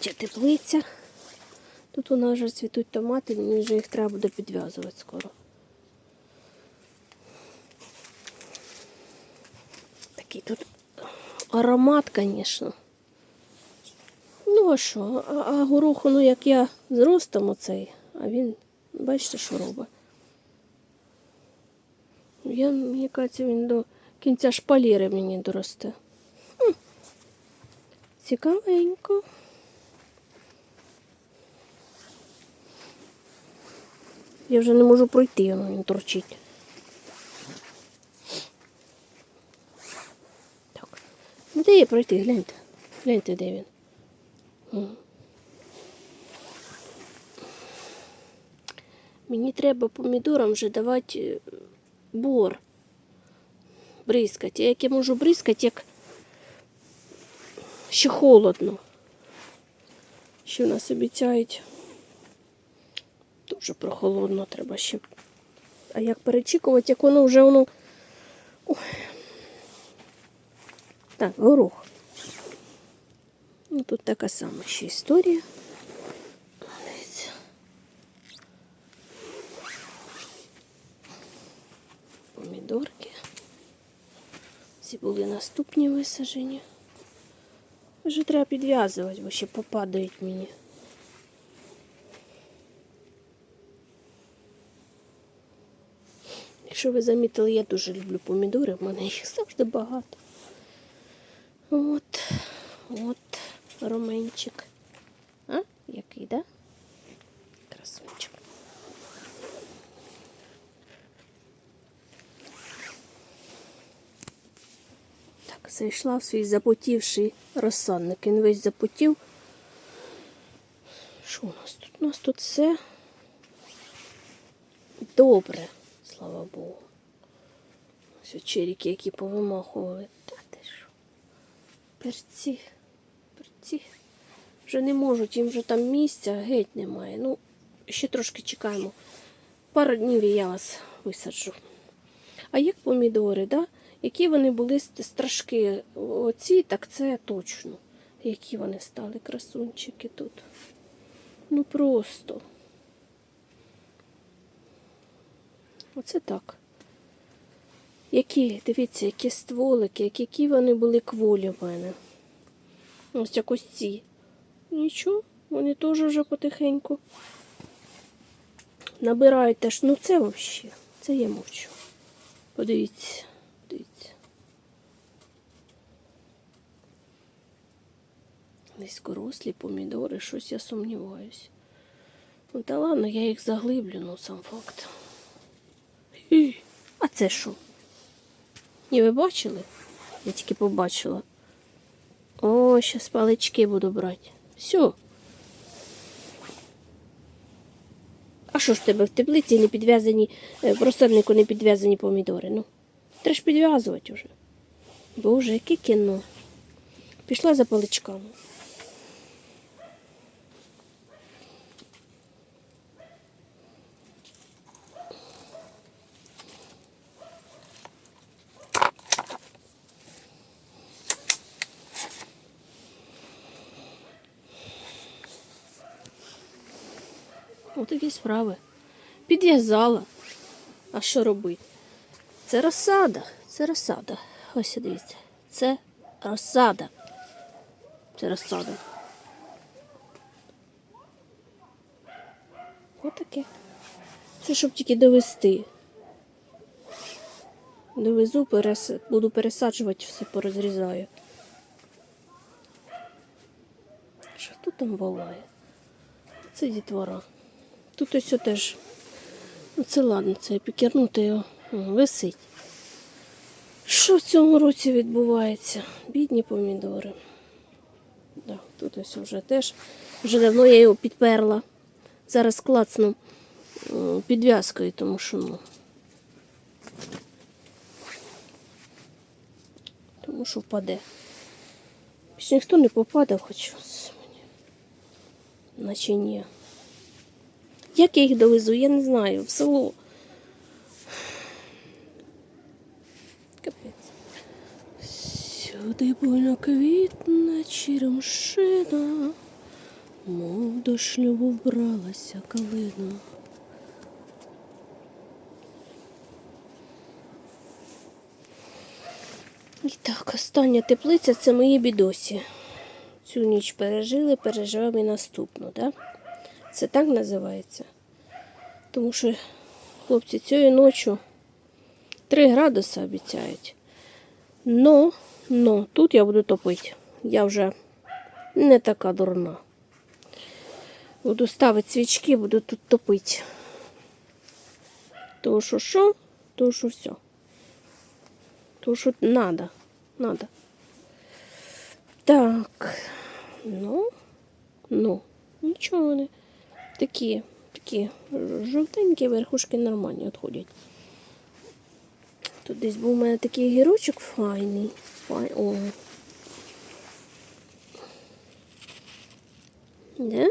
Ця теплиця. Тут у нас вже цвітуть томати, мені вже їх треба буде підв'язувати скоро. Такий тут аромат, звісно. Ну, а що? А, а гороху, ну як я з ростом оцей, а він, бачите, що робить. Я, мені кажеться, він до кінця шпаліри мені доросте. Цікавенько. Я вже не можу пройти, воно він торчить. Так. Ну, де є пройти? Гляньте. Гляньте, де він. Мені треба помідорам вже давати е, бор. Бризкати. Як я можу бризкати, як ще холодно. Що нас обіцяють. Дуже прохолодно треба ще. А як перечікувати, як воно вже воно. Ой. Так, горох. Ну, тут така сама ще історія. Помідорки. Ці були наступні висадження. Вже треба підв'язувати, бо ще попадають мені. Якщо ви замітили, я дуже люблю помідори, в мене їх завжди багато. От, от, роменчик. А? Який, да? Красунчик. Так, зайшла в свій запотівший розсадник. Він весь запотів. Що у нас тут? У нас тут все добре, слава Богу. Ось черіки, які повимахували. Та ти що? Перці, перці. Вже не можуть, їм вже там місця геть немає. Ну, ще трошки чекаємо. Пару днів я вас висаджу. А як помідори, да? які вони були ст- страшки оці, так це точно. Які вони стали красунчики тут. Ну просто. Оце так. Які, дивіться, які стволики, які вони були кволі в мене. Ось якось ці. Нічого, вони теж вже потихеньку набирають теж. Ну це взагалі, це я мовчу. Подивіться, подивіться. Низькорослі помідори, щось я сумніваюсь. Ну та ладно, я їх заглиблю, ну сам факт. А це що? Ні, ви бачили? Я тільки побачила. О, зараз палички буду брати. Все. А що ж тебе в теплиці не підв'язані, е, в розсаднику не підв'язані помідори? Ну, треба ж підв'язувати вже. Боже, яке кіно. Пішла за паличками. Отакі справи. Підв'язала. А що робити? Це розсада. Це розсада. Ось дивіться. Це розсада. Це розсада. Отаке. Це щоб тільки довести. Довезу, перес... буду пересаджувати, все порозрізаю. Що тут там волає? Це дітвора. Тут ось теж. Ну, це ладно, це пікернути його. Висить. Що в цьому році відбувається? Бідні помідори. Да, тут ось вже теж. Вже давно я його підперла. Зараз клацну підв'язкою, тому що ну. Тому що впаде. Ще ніхто не попадав, хоч мені. Наче ні. Як я їх довезу, я не знаю, в село. Капець. Сюди буйно квітне черемшина, Мов до шлюбу вбралася калина. І так, остання теплиця це мої бідосі. Цю ніч пережили, переживемо і наступну, так? Це так називається. Тому що хлопці цієї ночі 3 градуси обіцяють. Но, но, тут я буду топити. Я вже не така дурна. Буду ставити свічки, буду тут топити. Тому що що? Тому що все. Тому що надо. Надо. Так. Ну, ну, нічого вони. Такі, такі жовтенькі верхушки нормальні відходять. Тут десь був у мене такий гірочок файний. Фай... О. Не?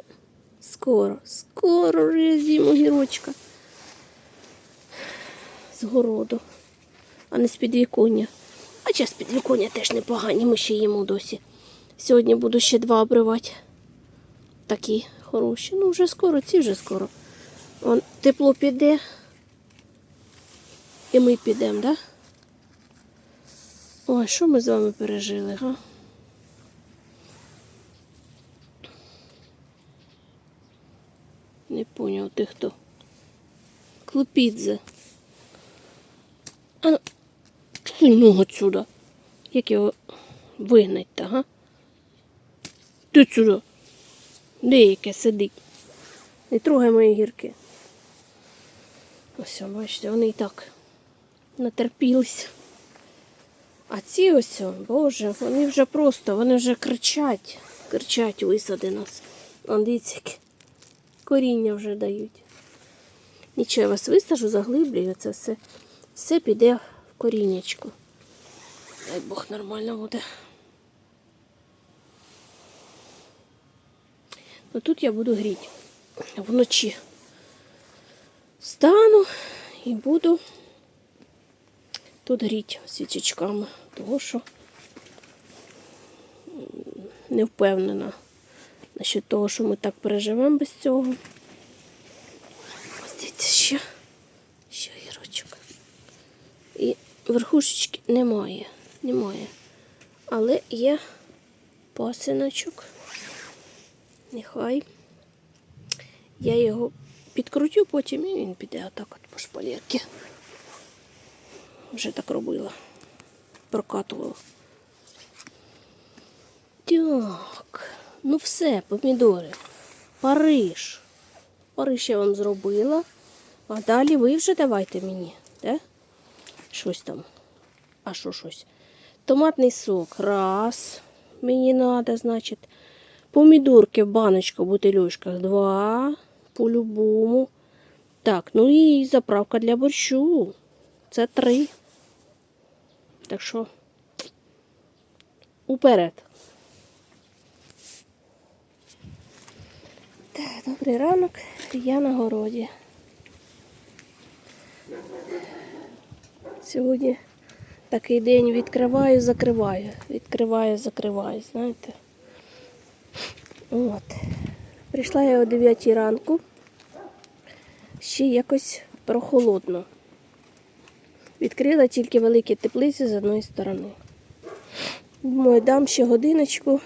Скоро, скоро вже з'їм. З городу, а не з підвіконня. А час підвіконня теж непогані, ми ще їмо досі. Сьогодні буду ще два обривати. Такі хороші. Ну, вже скоро, ці вже скоро. Вон, тепло піде. І ми підемо, так? Да? Ой, що ми з вами пережили, га? Не поняв ти хто. Клопідзе. А ну, ну отсюда. Як його вигнать та га? Ти сюди. Де яке сидить? Не трогай мої гірки. Ось, бачите, вони і так натерпілися. А ці ось, боже, вони вже просто, вони вже кричать, кричать, висади нас. Дивіться, коріння вже дають. Нічого, я вас висажу, заглиблюю, це все, все піде в коріннячку. Дай Бог нормально буде. Ну тут я буду гріти вночі. Стану і буду тут гріти свічечками, тому що не впевнена насчет того, що ми так переживемо без цього. Ось дивіться, ще, ще гірочок. І верхушечки немає, немає. Але є пасиночок. Нехай. Я його підкрутю потім і він піде отак от по шпалерці. Вже так робила. Прокатувала. Так. Ну все, помідори. Париж. Париж я вам зробила. А далі ви вже давайте мені, да? Щось там. А що щось? Томатний сок. Раз. Мені треба, значить. Помідорки в баночках, в бутильочках. Два. По-любому. Так, ну і заправка для борщу. Це три. Так що уперед. Так, добрий ранок. Я на городі. Сьогодні такий день відкриваю, закриваю. Відкриваю, закриваю, знаєте. От. Прийшла я о 9 ранку. Ще якось прохолодно. Відкрила тільки великі теплиці з одної сторони. Думаю, дам ще годиночку,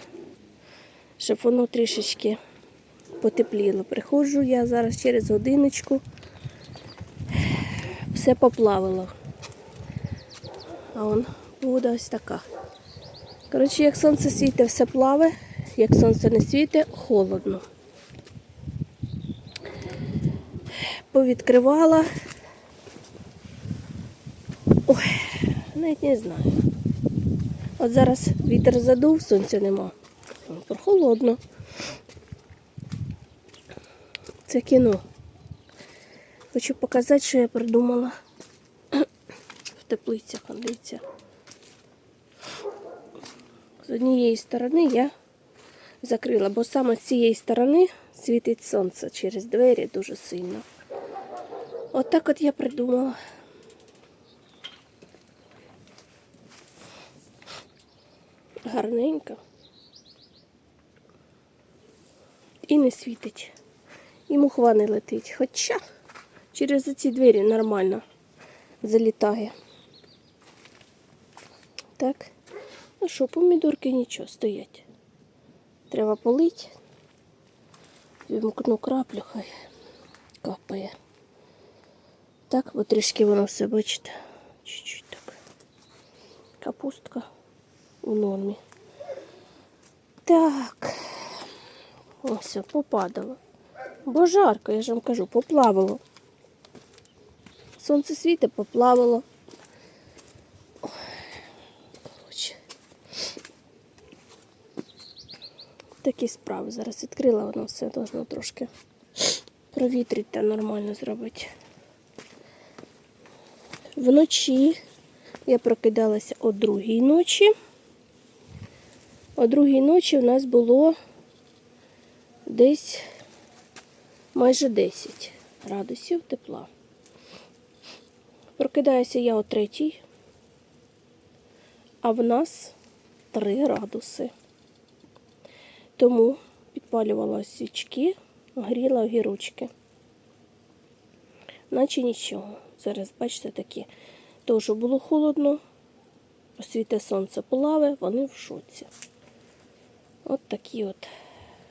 щоб воно трішечки потепліло. Приходжу я зараз через годиночку. Все поплавило. А он вода ось така. Коротше, як сонце світить, все плаве, як сонце не світить, холодно. Повідкривала. Ой, навіть не знаю. От зараз вітер задув, сонця нема. Прохолодно. Це кіно. Хочу показати, що я придумала в теплицях, дивіться. З однієї сторони я закрила, бо саме з цієї сторони світить сонце через двері дуже сильно. От от я придумала. Гарненько. і не світить. І мухва не летить. Хоча через ці двері нормально залітає. Так. Ну що, помідорки нічого стоять. Треба полить. Вімкну краплю, хай капає. Так, бо трішки воно все, бачите. Чуть-чуть так. Капустка у нормі. Так. Ось, попадало. Бо жарко, я ж вам кажу, поплавало. Сонце світить, поплавало. Ой, Коротше. Такі справи. Зараз відкрила воно все, должно трошки провітрити та нормально зробити. Вночі я прокидалася о другій ночі. О другій ночі у нас було десь майже 10 градусів тепла. Прокидаюся я о третій, а в нас 3 градуси. Тому підпалювала свічки, гріла огірочки. Наче нічого. Зараз, бачите, такі. Що було холодно, освіте сонце полаве, вони в шоці. От такі от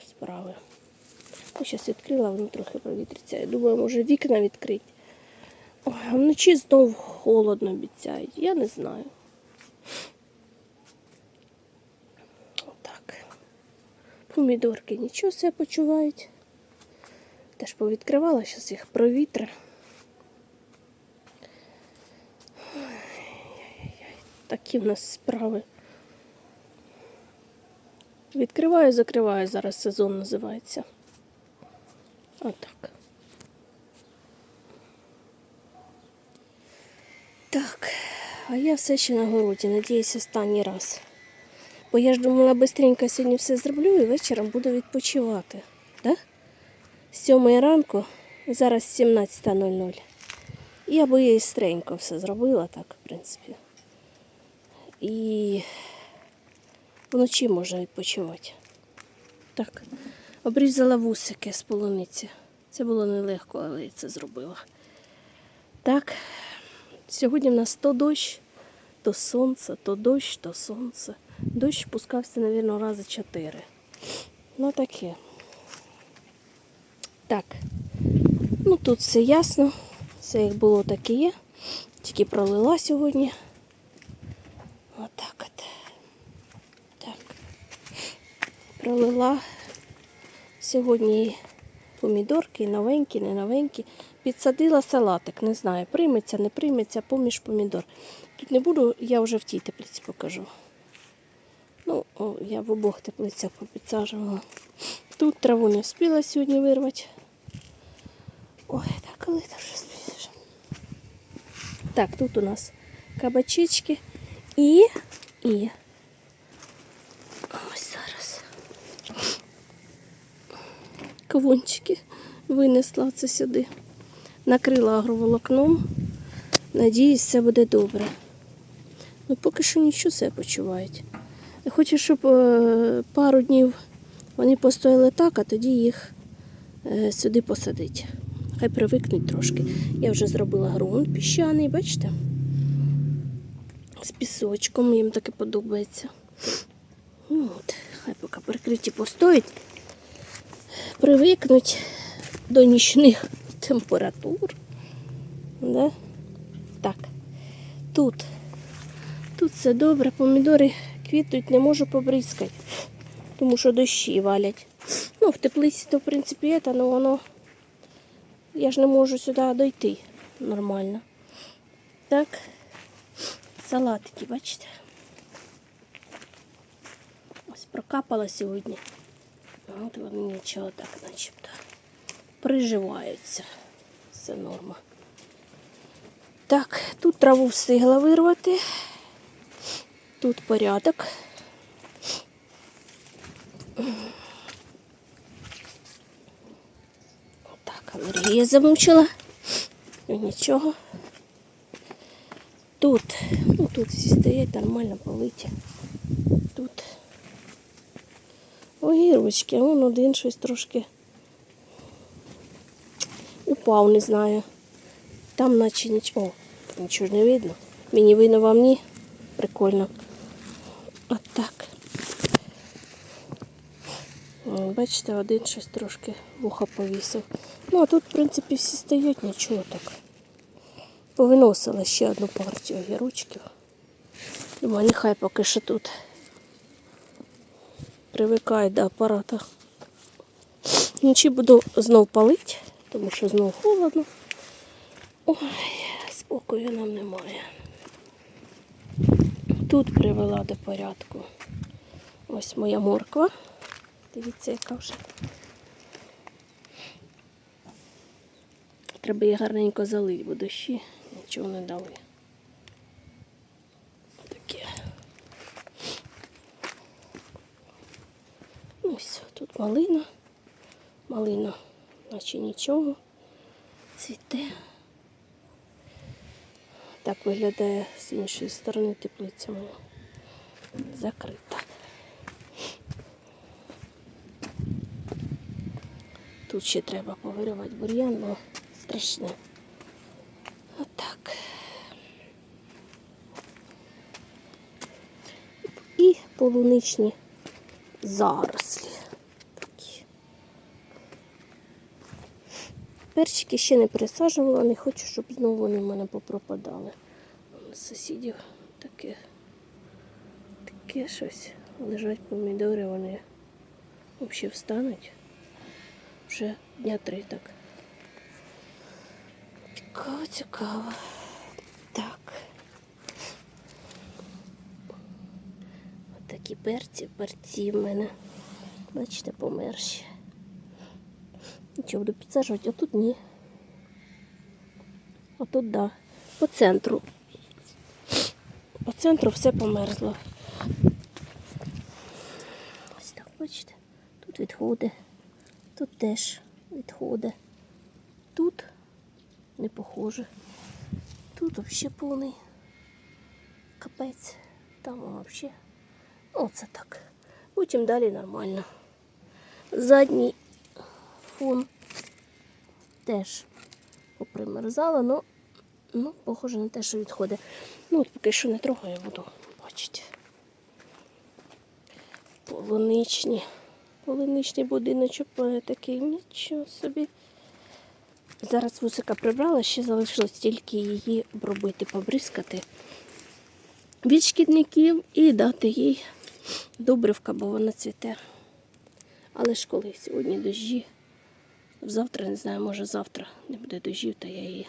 справи. Ну, зараз відкрила, воно трохи провітриться. Я думаю, може вікна відкрити. Вночі знов холодно обіцяють. Я не знаю. Отак. Помідорки нічого себе почувають. Теж повідкривала, зараз їх провітра. Такі в нас справи. Відкриваю, закриваю, зараз сезон називається. Отак. Так, а я все ще на городі, надіюсь, останній раз. Бо я ж думала, швидко сьогодні все зроблю і вечором буду відпочивати. Да? З 7 ранку, зараз 17.00. Я би їй стренько все зробила так, в принципі. І вночі можна відпочивати. Так, обрізала вусики з полуниці. Це було нелегко, але я це зробила. Так, сьогодні в нас то дощ, то сонце, то дощ, то сонце. Дощ пускався, мабуть, рази чотири. Ну таке. Так. Ну тут все ясно. Все як було, так і є. Тільки пролила сьогодні. Отак от. Так. Пролила сьогодні помідорки, новенькі, не новенькі. Підсадила салатик, не знаю, прийметься, не прийметься, поміж помідор. Тут не буду, я вже в тій теплиці покажу. Ну, о, я в обох теплицях попідсаджувала. Тут траву не встигла сьогодні вирвати. Ой, так коли ти вже спіш? Так, тут у нас кабачечки і, і. Ось зараз. Кавунчики винесла це сюди. Накрила агроволокном. Надіюсь, все буде добре. Ну, поки що нічого себе почувають. Я хочу, щоб е, пару днів вони постояли так, а тоді їх е, сюди посадити. Хай привикнуть трошки. Я вже зробила ґрунт піщаний, бачите? З пісочком, їм таке подобається. Ну, от, хай поки прикриті постоять, привикнуть до нічних температур. Да? Так, тут, тут все добре, помідори квітнуть, не можу побризкати, тому що дощі валять. Ну, в теплиці то, в принципі, є, але воно. Я ж не можу сюди дойти нормально. Так, салатики, бачите? Ось прокапала сьогодні. От вони нічого так начебто приживаються. Все норма. Так, тут траву встигла вирвати. Тут порядок. Так, алергія замучила. Ну нічого. Тут, ну тут всі стоять нормально политі. Тут огірочки, вон один щось трошки упав, не знаю. Там наче нічого. О, нічого не видно. Мені видно вам ні. Прикольно. От так. Бачите, один щось трошки вуха повісив. Ну, а тут, в принципі, всі стоять, нічого так. Повиносила ще одну партію огірочків. Думаю, нехай поки що тут. Привикає до апарата. Вночі буду знов палити, тому що знов холодно. Ой, спокою нам немає. Тут привела до порядку. Ось моя морква. Дивіться, яка вже. Треба її гарненько залити, бо дощі нічого не дали. Таке. Ось тут малина. Малина, наче нічого. Цвіте. Так виглядає з іншої сторони теплиця моя. Закрита. Тут ще треба повирювати бур'ян, бо страшне. Отак. І полуничні зарослі. Такі. Перчики ще не пересаджувала, не хочу, щоб знову вони в мене попропадали. У сусідів таке, таке щось. Лежать помідори, вони взагалі встануть. Вже дня три так. Цікаво, цікаво. Так. От перці, перці в мене. Бачите, померші. Нічого буду підсаджувати, а тут ні. А тут да. По центру. По центру все померзло. Ось так, бачите. Тут відходи. Тут теж відходи. Тут не похоже. Тут взагалі повний капець. Там взагалі. Оце так. Потім далі нормально. Задній фон теж попримерзала, ну, ну, похоже на те, що відходить. Ну, от поки що не трогаю, буду бачити. Полуничні. Полуничний будиночок такий, нічого собі. Зараз вусика прибрала, ще залишилось тільки її обробити, побризкати від шкідників і дати їй добривка, бо вона цвіте. Але ж коли сьогодні дощі, завтра не знаю, може завтра не буде дощів, та я її